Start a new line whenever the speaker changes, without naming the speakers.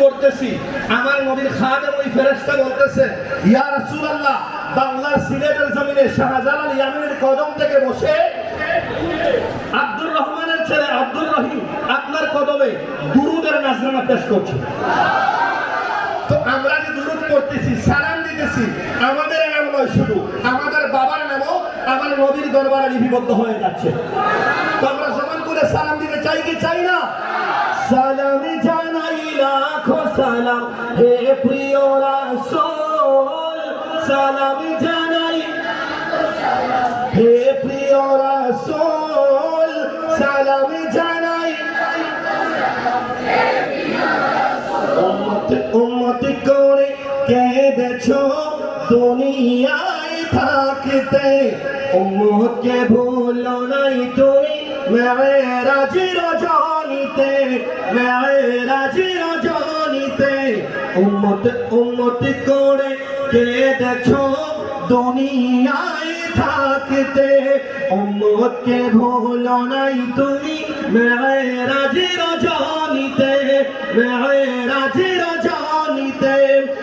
করতেছি আপনার কদমে দুরুদের নাজরানা পেশ করছে। তো আমরা যে দুরুদ পড়তেছি, সালাম দিতেছি, আমাদের নাম নয় শুধু, আমাদের বাবার নামও আমার নবীর দরবারে লিপিবদ্ধ হয়ে যাচ্ছে। তো আমরা করে সালাম দিতে চাই কি চাই না? সালাম জানাই লাখো সালাম। হে প্রিয় রাসূল, সালাম জানাই। হে প্রিয় রাসূল, সালাম জানাই। উম্মত উম্মত করে কেঁদেছ দুনিয়ায় থাকতে। উম্মতকে ভুলো নাই তুমি। মেরাজির রজনীতে মেরাজির রজনীতে উম্মত উম্মত করে কেঁদেছ দুনিয়ায় থাকতে উম্মতকে ভুলো নাই তুমি মেরাজির রজনীতে মেরাজ